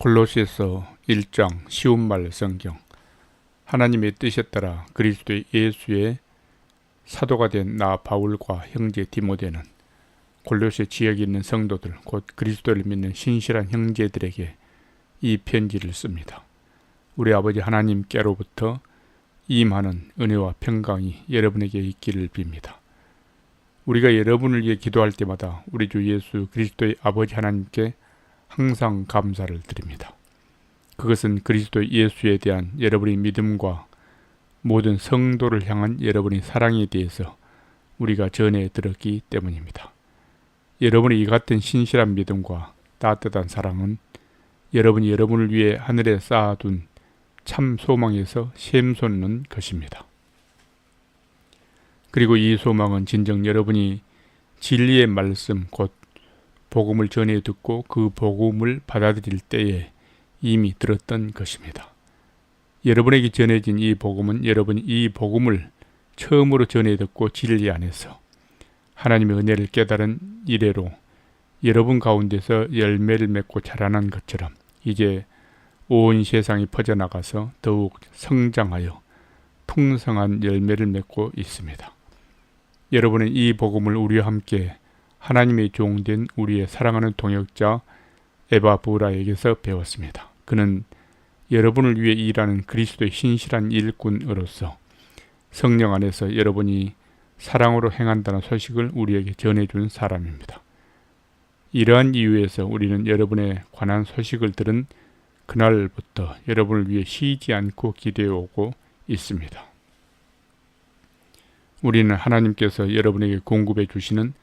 골로새서 1장 쉬운 말 성경 하나님의 뜻에 따라 그리스도의 예수의 사도가 된 나 바울과 형제 디모데는 골로새 지역에 있는 성도들 곧 그리스도를 믿는 신실한 형제들에게 이 편지를 씁니다. 우리 아버지 하나님께로부터 임하는 은혜와 평강이 여러분에게 있기를 빕니다. 우리가 여러분을 위해 기도할 때마다 우리 주 예수 그리스도의 아버지 하나님께 항상 감사를 드립니다. 그것은 그리스도 예수에 대한 여러분의 믿음과 모든 성도를 향한 여러분의 사랑에 대해서 우리가 전해 들었기 때문입니다. 여러분의 이 같은 신실한 믿음과 따뜻한 사랑은 여러분이 여러분을 위해 하늘에 쌓아둔 참 소망에서 샘솟는 것입니다. 그리고 이 소망은 진정 여러분이 진리의 말씀 곧 복음을 전해 듣고 그 복음을 받아들일 때에 이미 들었던 것입니다. 여러분에게 전해진 이 복음은 여러분이 이 복음을 처음으로 전해 듣고 진리 안에서 하나님의 은혜를 깨달은 이래로 여러분 가운데서 열매를 맺고 자라난 것처럼 이제 온 세상이 퍼져나가서 더욱 성장하여 풍성한 열매를 맺고 있습니다. 여러분은 이 복음을 우리와 함께 하나님의 종 된 우리의 사랑하는 동역자 에바 부라에게서 배웠습니다. 그는 여러분을 위해 일하는 그리스도의 신실한 일꾼으로서 성령 안에서 여러분이 사랑으로 행한다는 소식을 우리에게 전해준 사람입니다. 이러한 이유에서 우리는 여러분에 관한 소식을 들은 그날부터 여러분을 위해 쉬지 않고 기대해 오고 있습니다. 우리는 하나님께서 여러분에게 공급해 주시는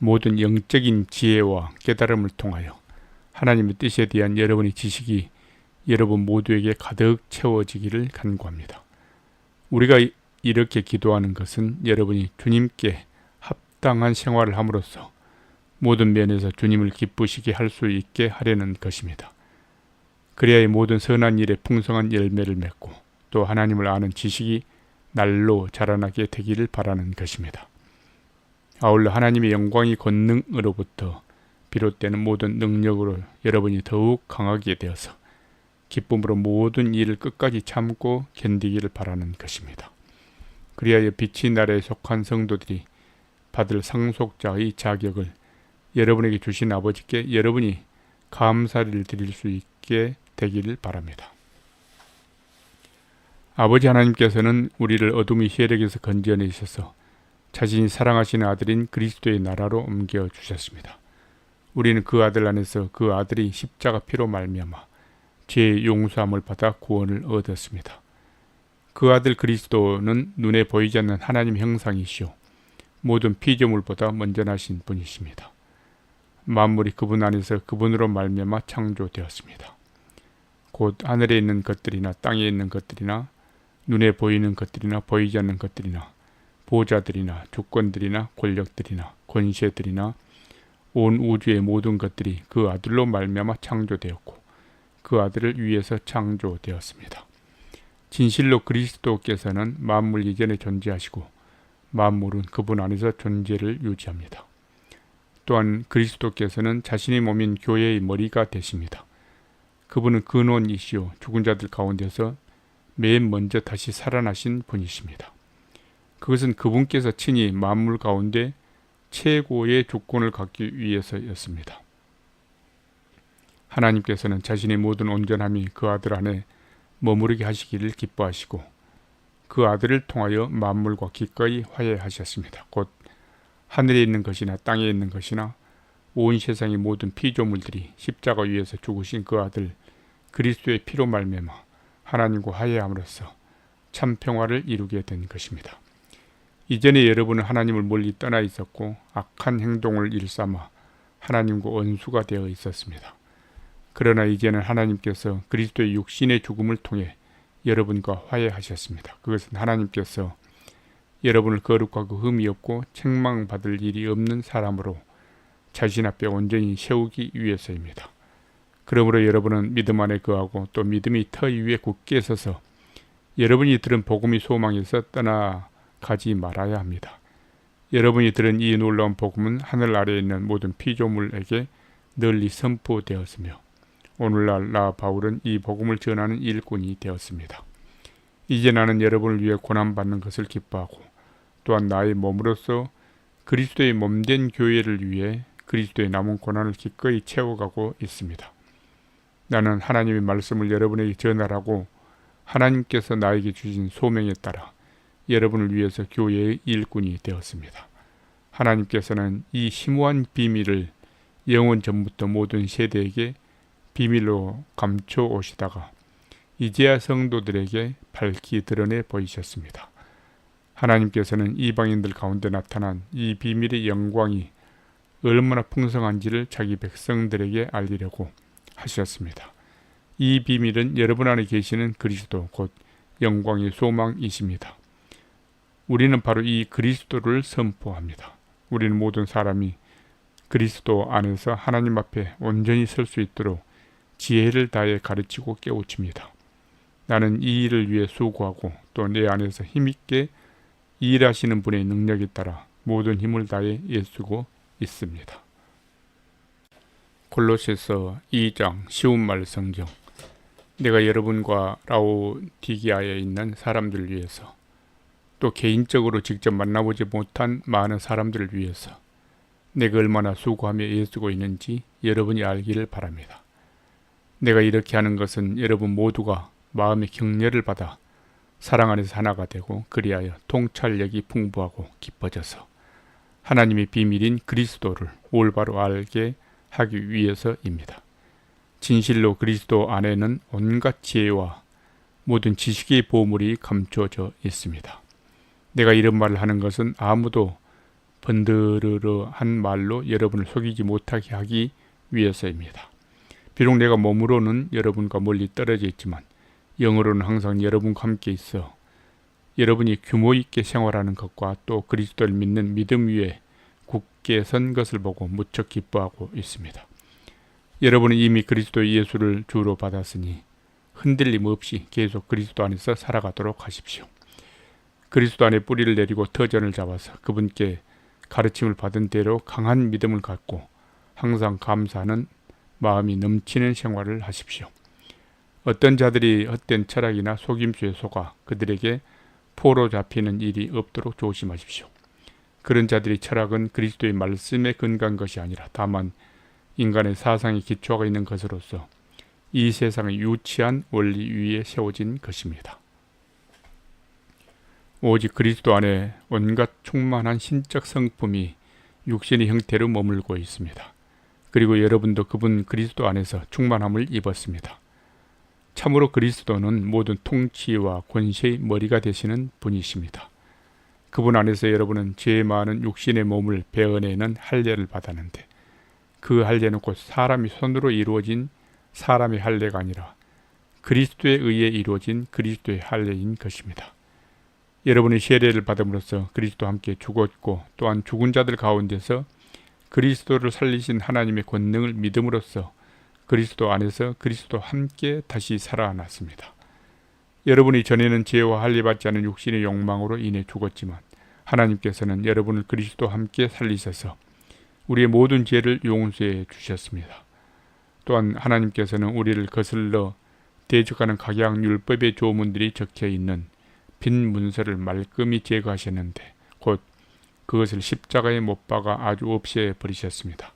모든 영적인 지혜와 깨달음을 통하여 하나님의 뜻에 대한 여러분의 지식이 여러분 모두에게 가득 채워지기를 간구합니다. 우리가 이렇게 기도하는 것은 여러분이 주님께 합당한 생활을 함으로써 모든 면에서 주님을 기쁘시게 할 수 있게 하려는 것입니다. 그래야 모든 선한 일에 풍성한 열매를 맺고 또 하나님을 아는 지식이 날로 자라나게 되기를 바라는 것입니다. 아울러 하나님의 영광이 권능으로부터 비롯되는 모든 능력으로 여러분이 더욱 강하게 되어서 기쁨으로 모든 일을 끝까지 참고 견디기를 바라는 것입니다. 그리하여 빛이 나라에 속한 성도들이 받을 상속자의 자격을 여러분에게 주신 아버지께 여러분이 감사를 드릴 수 있게 되기를 바랍니다. 아버지 하나님께서는 우리를 어둠의 세력에서 건져내셔서 자신이 사랑하시는 아들인 그리스도의 나라로 옮겨 주셨습니다. 우리는 그 아들 안에서 그 아들이 십자가 피로 말미암아 죄의 용서함을 받아 구원을 얻었습니다. 그 아들 그리스도는 눈에 보이지 않는 하나님 형상이시오. 모든 피조물보다 먼저 나신 분이십니다. 만물이 그분 안에서 그분으로 말미암아 창조되었습니다. 곧 하늘에 있는 것들이나 땅에 있는 것들이나 눈에 보이는 것들이나 보이지 않는 것들이나 보좌들이나 주권들이나 권력들이나 권세들이나 온 우주의 모든 것들이 그 아들로 말미암아 창조되었고 그 아들을 위해서 창조되었습니다. 진실로 그리스도께서는 만물 이전에 존재하시고 만물은 그분 안에서 존재를 유지합니다. 또한 그리스도께서는 자신의 몸인 교회의 머리가 되십니다. 그분은 근원이시요 죽은 자들 가운데서 맨 먼저 다시 살아나신 분이십니다. 그것은 그분께서 친히 만물 가운데 최고의 조건을 갖기 위해서였습니다. 하나님께서는 자신의 모든 온전함이 그 아들 안에 머무르게 하시기를 기뻐하시고 그 아들을 통하여 만물과 기꺼이 화해하셨습니다. 곧 하늘에 있는 것이나 땅에 있는 것이나 온 세상의 모든 피조물들이 십자가 위에서 죽으신 그 아들 그리스도의 피로 말미암아 하나님과 화해함으로써 참 평화를 이루게 된 것입니다. 이전에 여러분은 하나님을 멀리 떠나 있었고 악한 행동을 일삼아 하나님과 원수가 되어 있었습니다. 그러나 이제는 하나님께서 그리스도의 육신의 죽음을 통해 여러분과 화해하셨습니다. 그것은 하나님께서 여러분을 거룩하고 흠이 없고 책망받을 일이 없는 사람으로 자신 앞에 온전히 세우기 위해서입니다. 그러므로 여러분은 믿음 안에 거하고 또 믿음이 터 위에 굳게 서서 여러분이 들은 복음이 소망에서 떠나 가지 말아야 합니다. 여러분이 들은 이 놀라운 복음은 하늘 아래에 있는 모든 피조물에게 널리 선포되었으며 오늘날 나 바울은 이 복음을 전하는 일꾼이 되었습니다. 이제 나는 여러분을 위해 고난받는 것을 기뻐하고 또한 나의 몸으로서 그리스도의 몸된 교회를 위해 그리스도의 남은 고난을 기꺼이 채워가고 있습니다. 나는 하나님의 말씀을 여러분에게 전하라고 하나님께서 나에게 주신 소명에 따라 여러분을 위해서 교회의 일꾼이 되었습니다. 하나님께서는 이 심오한 비밀을 영원 전부터 모든 세대에게 비밀로 감춰 오시다가 이제야 성도들에게 밝히 드러내 보이셨습니다. 하나님께서는 이방인들 가운데 나타난 이 비밀의 영광이 얼마나 풍성한지를 자기 백성들에게 알리려고 하셨습니다. 이 비밀은 여러분 안에 계시는 그리스도 곧 영광의 소망이십니다. 우리는 바로 이 그리스도를 선포합니다. 우리는 모든 사람이 그리스도 안에서 하나님 앞에 온전히 설 수 있도록 지혜를 다해 가르치고 깨우칩니다. 나는 이 일을 위해 수고하고 또 내 안에서 힘있게 일하시는 분의 능력에 따라 모든 힘을 다해 애쓰고 있습니다. 골로새서 2장 쉬운 말 성경 내가 여러분과 라오디기아에 있는 사람들을 위해서 또 개인적으로 직접 만나보지 못한 많은 사람들을 위해서 내가 얼마나 수고하며 애쓰고 있는지 여러분이 알기를 바랍니다. 내가 이렇게 하는 것은 여러분 모두가 마음의 격려를 받아 사랑 안에서 하나가 되고 그리하여 통찰력이 풍부하고 깊어져서 하나님의 비밀인 그리스도를 올바로 알게 하기 위해서입니다. 진실로 그리스도 안에는 온갖 지혜와 모든 지식의 보물이 감춰져 있습니다. 내가 이런 말을 하는 것은 아무도 번드르르한 말로 여러분을 속이지 못하게 하기 위해서입니다. 비록 내가 몸으로는 여러분과 멀리 떨어져 있지만 영으로는 항상 여러분과 함께 있어 여러분이 규모 있게 생활하는 것과 또 그리스도를 믿는 믿음 위에 굳게 선 것을 보고 무척 기뻐하고 있습니다. 여러분은 이미 그리스도 예수를 주로 받았으니 흔들림 없이 계속 그리스도 안에서 살아가도록 하십시오. 그리스도 안에 뿌리를 내리고 터전을 잡아서 그분께 가르침을 받은 대로 강한 믿음을 갖고 항상 감사하는 마음이 넘치는 생활을 하십시오. 어떤 자들이 헛된 철학이나 속임수에 속아 그들에게 포로 잡히는 일이 없도록 조심하십시오. 그런 자들의 철학은 그리스도의 말씀에 근거한 것이 아니라 다만 인간의 사상의 기초가 있는 것으로서 이 세상의 유치한 원리 위에 세워진 것입니다. 오직 그리스도 안에 온갖 충만한 신적 성품이 육신의 형태로 머물고 있습니다. 그리고 여러분도 그분 그리스도 안에서 충만함을 입었습니다. 참으로 그리스도는 모든 통치와 권세의 머리가 되시는 분이십니다. 그분 안에서 여러분은 죄 많은 육신의 몸을 베어내는 할례를 받았는데 그 할례는 곧 사람이 손으로 이루어진 사람의 할례가 아니라 그리스도에 의해 이루어진 그리스도의 할례인 것입니다. 여러분이 세례를 받음으로써 그리스도 함께 죽었고 또한 죽은 자들 가운데서 그리스도를 살리신 하나님의 권능을 믿음으로써 그리스도 안에서 그리스도 함께 다시 살아났습니다. 여러분이 전에는 죄와 할례받지 않은 육신의 욕망으로 인해 죽었지만 하나님께서는 여러분을 그리스도 함께 살리셔서 우리의 모든 죄를 용서해 주셨습니다. 또한 하나님께서는 우리를 거슬러 대적하는 각양 율법의 조문들이 적혀 있는 빈 문서를 말끔히 제거하셨는데 곧 그것을 십자가에 못 박아 아주 없애 버리셨습니다.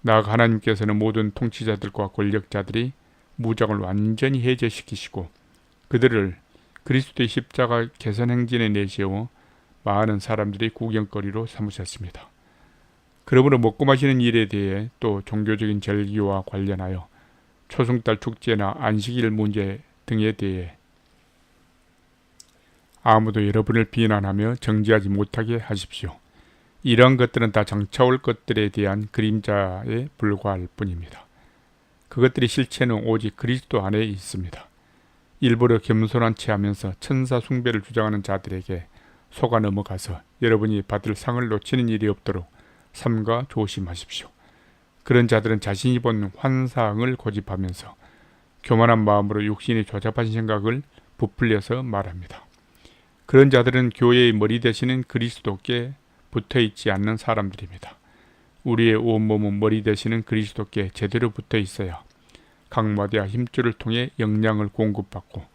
나아가 하나님께서는 모든 통치자들과 권력자들이 무장을 완전히 해제시키시고 그들을 그리스도의 십자가 개선 행진에 내세워 많은 사람들이 구경거리로 삼으셨습니다. 그러므로 먹고 마시는 일에 대해 또 종교적인 절기와 관련하여 초승달 축제나 안식일 문제 등에 대해 아무도 여러분을 비난하며 정지하지 못하게 하십시오. 이러한 것들은 다 장차 올 것들에 대한 그림자에 불과할 뿐입니다. 그것들이 실체는 오직 그리스도 안에 있습니다. 일부러 겸손한 채 하면서 천사 숭배를 주장하는 자들에게 속아 넘어가서 여러분이 받을 상을 놓치는 일이 없도록 삼가 조심하십시오. 그런 자들은 자신이 본 환상을 고집하면서 교만한 마음으로 육신이 조잡한 생각을 부풀려서 말합니다. 그런 자들은 교회의 머리 되시는 그리스도께 붙어 있지 않는 사람들입니다. 우리의 온몸은 머리 되시는 그리스도께 제대로 붙어 있어야 각마대와 힘줄을 통해 영양을 공급받고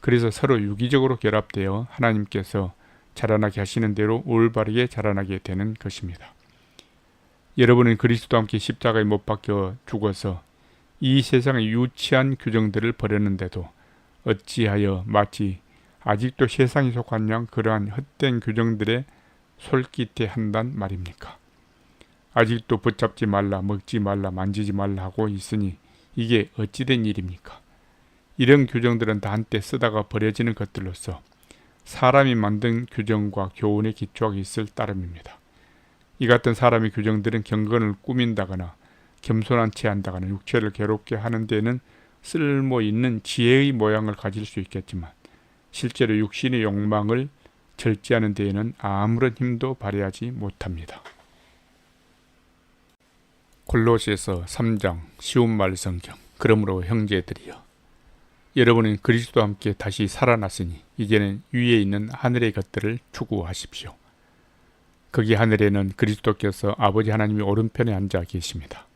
그래서 서로 유기적으로 결합되어 하나님께서 자라나게 하시는 대로 올바르게 자라나게 되는 것입니다. 여러분은 그리스도와 함께 십자가에 못 박혀 죽어서 이 세상의 유치한 규정들을 버렸는데도 어찌하여 마치 아직도 세상에 속한 양 그러한 헛된 규정들에 솔깃해 한단 말입니까? 아직도 붙잡지 말라, 먹지 말라, 만지지 말라 하고 있으니 이게 어찌된 일입니까? 이런 규정들은 다 한때 쓰다가 버려지는 것들로서 사람이 만든 규정과 교훈의 기초가 있을 따름입니다. 이 같은 사람의 규정들은 경건을 꾸민다거나 겸손한 채 한다거나 육체를 괴롭게 하는 데는 쓸모 있는 지혜의 모양을 가질 수 있겠지만 실제로 육신의 욕망을 절제하는 데에는 아무런 힘도 발휘하지 못합니다. 골로시에서 3장 쉬운 말 성경 그러므로 형제들이여 여러분은 그리스도와 함께 다시 살아났으니 이제는 위에 있는 하늘의 것들을 추구하십시오. 거기 하늘에는 그리스도께서 아버지 하나님이 오른편에 앉아 계십니다.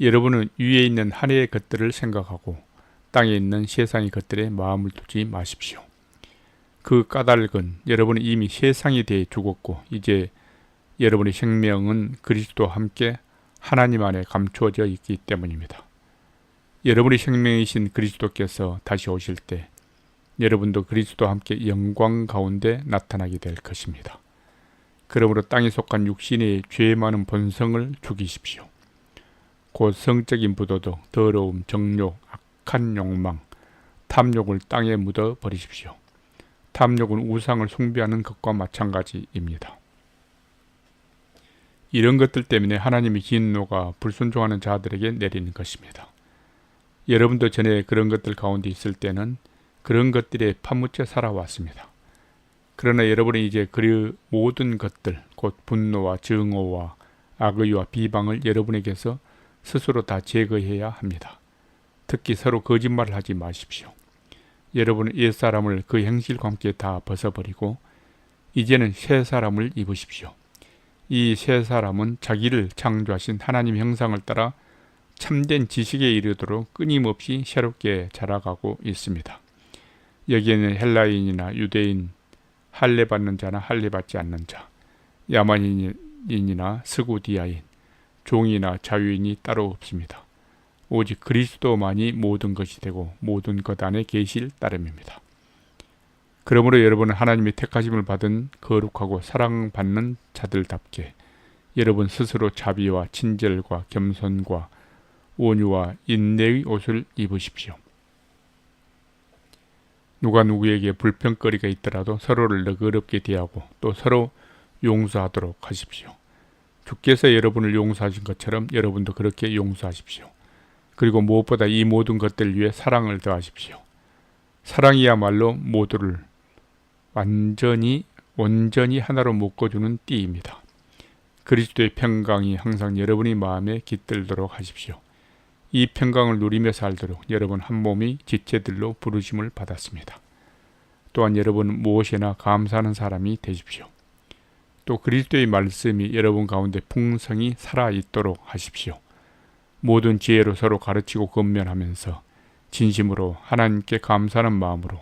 여러분은 위에 있는 하늘의 것들을 생각하고 땅에 있는 세상의 것들에 마음을 두지 마십시오. 그 까닭은 여러분이 이미 세상에 대해 죽었고 이제 여러분의 생명은 그리스도와 함께 하나님 안에 감추어져 있기 때문입니다. 여러분의 생명이신 그리스도께서 다시 오실 때 여러분도 그리스도와 함께 영광 가운데 나타나게 될 것입니다. 그러므로 땅에 속한 육신의 죄 많은 본성을 죽이십시오. 곧 성적인 부도도 더러움, 정욕, 악한 욕망, 탐욕을 땅에 묻어 버리십시오. 탐욕은 우상을 숭배하는 것과 마찬가지입니다. 이런 것들 때문에 하나님의 진노가 불순종하는 자들에게 내리는 것입니다. 여러분도 전에 그런 것들 가운데 있을 때는 그런 것들에 파묻혀 살아왔습니다. 그러나 여러분이 이제 그 모든 것들, 곧 분노와 증오와 악의와 비방을 여러분에게서 스스로 다 제거해야 합니다. 특히 서로 거짓말을 하지 마십시오. 여러분은 옛사람을 그 행실과 함께 다 벗어버리고 이제는 새 사람을 입으십시오. 이 새 사람은 자기를 창조하신 하나님 형상을 따라 참된 지식에 이르도록 끊임없이 새롭게 자라가고 있습니다. 여기에는 헬라인이나 유대인, 할례 받는 자나 할례 받지 않는 자, 야만인이나 스구디아인, 종이나 자유인이 따로 없습니다. 오직 그리스도만이 모든 것이 되고 모든 것 안에 계실 따름입니다. 그러므로 여러분은 하나님의 택하심을 받은 거룩하고 사랑받는 자들답게 여러분 스스로 자비와 친절과 겸손과 온유와 인내의 옷을 입으십시오. 누가 누구에게 불평거리가 있더라도 서로를 너그럽게 대하고 또 서로 용서하도록 하십시오. 주께서 여러분을 용서하신 것처럼 여러분도 그렇게 용서하십시오. 그리고 무엇보다 이 모든 것들 위해 사랑을 더하십시오. 사랑이야말로 모두를 완전히 온전히 하나로 묶어주는 띠입니다. 그리스도의 평강이 항상 여러분의 마음에 깃들도록 하십시오. 이 평강을 누리며 살도록 여러분 한 몸이 지체들로 부르심을 받았습니다. 또한 여러분 무엇이나 감사하는 사람이 되십시오. 또 그리스도의 말씀이 여러분 가운데 풍성히 살아 있도록 하십시오. 모든 지혜로 서로 가르치고 건면하면서 진심으로 하나님께 감사하는 마음으로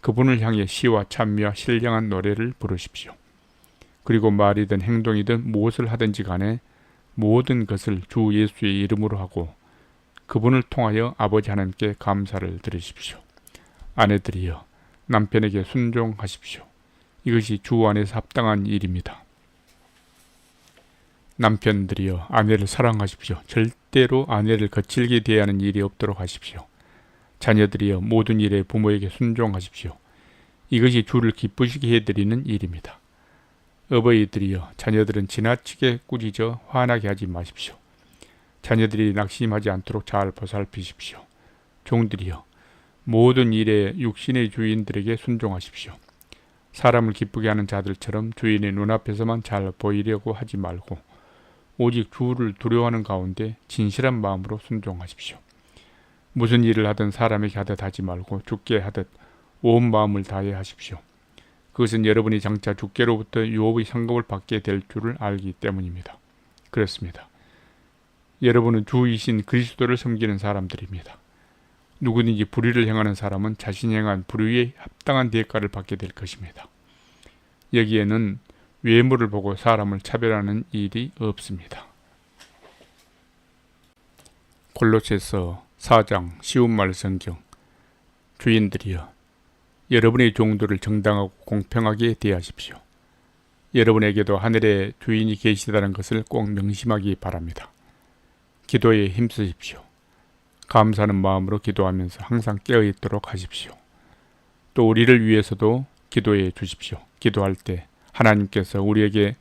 그분을 향해 시와 찬미와 신령한 노래를 부르십시오. 그리고 말이든 행동이든 무엇을 하든지 간에 모든 것을 주 예수의 이름으로 하고 그분을 통하여 아버지 하나님께 감사를 드리십시오. 아내들이여 남편에게 순종하십시오. 이것이 주 안에서 합당한 일입니다. 남편들이여 아내를 사랑하십시오. 절대로 아내를 거칠게 대하는 일이 없도록 하십시오. 자녀들이여 모든 일에 부모에게 순종하십시오. 이것이 주를 기쁘시게 해드리는 일입니다. 어버이들이여 자녀들은 지나치게 꾸짖어 화나게 하지 마십시오. 자녀들이 낙심하지 않도록 잘 보살피십시오. 종들이여 모든 일에 육신의 주인들에게 순종하십시오. 사람을 기쁘게 하는 자들처럼 주인의 눈앞에서만 잘 보이려고 하지 말고 오직 주를 두려워하는 가운데 진실한 마음으로 순종하십시오. 무슨 일을 하든 사람에게 하듯 하지 말고 죽게 하듯 온 마음을 다해 하십시오. 그것은 여러분이 장차 주께로부터 유업의 상급을 받게 될 줄을 알기 때문입니다. 그렇습니다. 여러분은 주이신 그리스도를 섬기는 사람들입니다. 누구든지 불의를 행하는 사람은 자신이 행한 불의에 합당한 대가를 받게 될 것입니다. 여기에는 외모를 보고 사람을 차별하는 일이 없습니다. 골로새서 4장 쉬운 말 성경 주인들이여 여러분의 종들을 정당하고 공평하게 대하십시오. 여러분에게도 하늘의 주인이 계시다는 것을 꼭 명심하기 바랍니다. 기도에 힘쓰십시오. 감사하는 마음으로 기도하면서 항상 깨어 있도록 하십시오. 또 우리를 위해서도 기도해 주십시오. 기도할 때 하나님께서 우리에게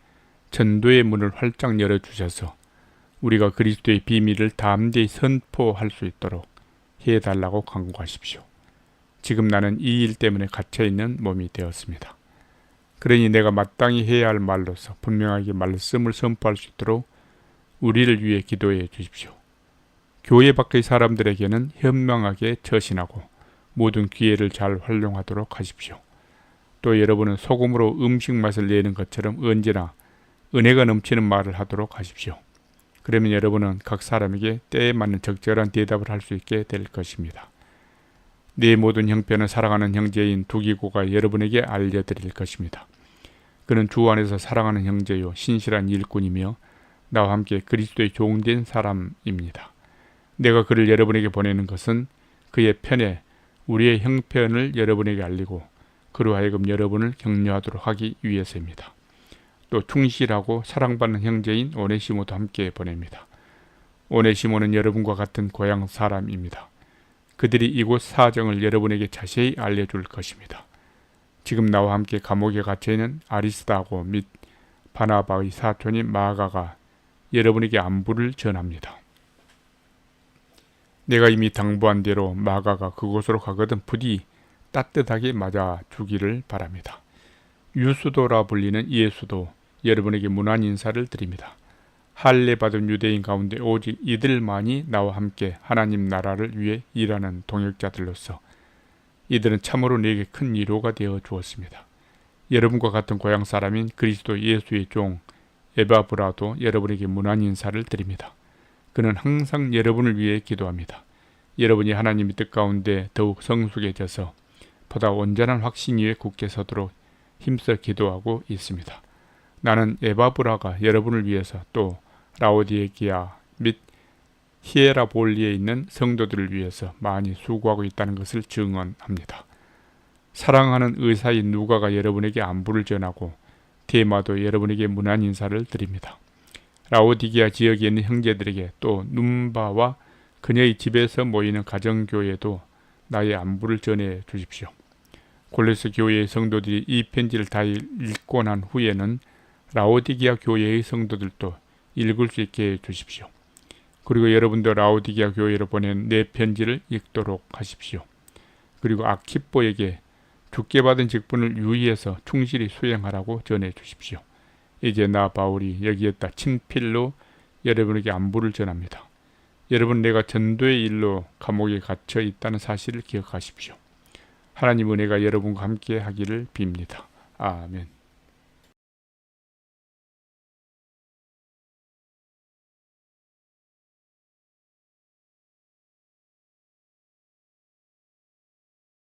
전도의 문을 활짝 열어 주셔서 우리가 그리스도의 비밀을 담대히 선포할 수 있도록 해 달라고 간구하십시오. 지금 나는 이 일 때문에 갇혀 있는 몸이 되었습니다. 그러니 내가 마땅히 해야 할 말로서 분명하게 말씀을 선포할 수 있도록 우리를 위해 기도해 주십시오. 교회 밖의 사람들에게는 현명하게 처신하고 모든 기회를 잘 활용하도록 하십시오. 또 여러분은 소금으로 음식 맛을 내는 것처럼 언제나 은혜가 넘치는 말을 하도록 하십시오. 그러면 여러분은 각 사람에게 때에 맞는 적절한 대답을 할 수 있게 될 것입니다. 내 모든 형편을 사랑하는 형제인 두기고가 여러분에게 알려드릴 것입니다. 그는 주 안에서 사랑하는 형제요 신실한 일꾼이며 나와 함께 그리스도의 종된 사람입니다. 내가 그를 여러분에게 보내는 것은 그의 편에 우리의 형편을 여러분에게 알리고 그로 하여금 여러분을 격려하도록 하기 위해서입니다. 또 충실하고 사랑받는 형제인 오네시모도 함께 보냅니다. 오네시모는 여러분과 같은 고향 사람입니다. 그들이 이곳 사정을 여러분에게 자세히 알려줄 것입니다. 지금 나와 함께 감옥에 갇혀 있는 아리스다고 및 바나바의 사촌인 마가가 여러분에게 안부를 전합니다. 내가 이미 당부한 대로 마가가 그곳으로 가거든 부디 따뜻하게 맞아 주기를 바랍니다. 유수도라 불리는 예수도 여러분에게 문안 인사를 드립니다. 할례 받은 유대인 가운데 오직 이들만이 나와 함께 하나님 나라를 위해 일하는 동역자들로서 이들은 참으로 내게 큰 위로가 되어 주었습니다. 여러분과 같은 고향 사람인 그리스도 예수의 종 에바브라도 여러분에게 문안 인사를 드립니다. 그는 항상 여러분을 위해 기도합니다. 여러분이 하나님의 뜻 가운데 더욱 성숙해져서 보다 온전한 확신 위에 굳게 서도록 힘써 기도하고 있습니다. 나는 에바브라가 여러분을 위해서 또 라오디에기아 및 히에라볼리에 있는 성도들을 위해서 많이 수고하고 있다는 것을 증언합니다. 사랑하는 의사인 누가가 여러분에게 안부를 전하고 테마도 여러분에게 문안 인사를 드립니다. 라오디기아 지역에 있는 형제들에게 또 num바와 그녀의 집에서 모이는 가정교회도 나의 안부를 전해 주십시오. 골레스 교회의 성도들이 이 편지를 다 읽고 난 후에는 라오디기아 교회의 성도들도 읽을 수 있게 해 주십시오. 그리고 여러분도 라오디기아 교회로 보낸 내 편지를 읽도록 하십시오. 그리고 아키뽀에게 죽게 받은 직분을 유의해서 충실히 수행하라고 전해 주십시오. 이제 나 바울이 여기에다 친필로 여러분에게 안부를 전합니다. 여러분 내가 전도의 일로 감옥에 갇혀 있다는 사실을 기억하십시오. 하나님 은혜가 여러분과 함께 하기를 빕니다. 아멘.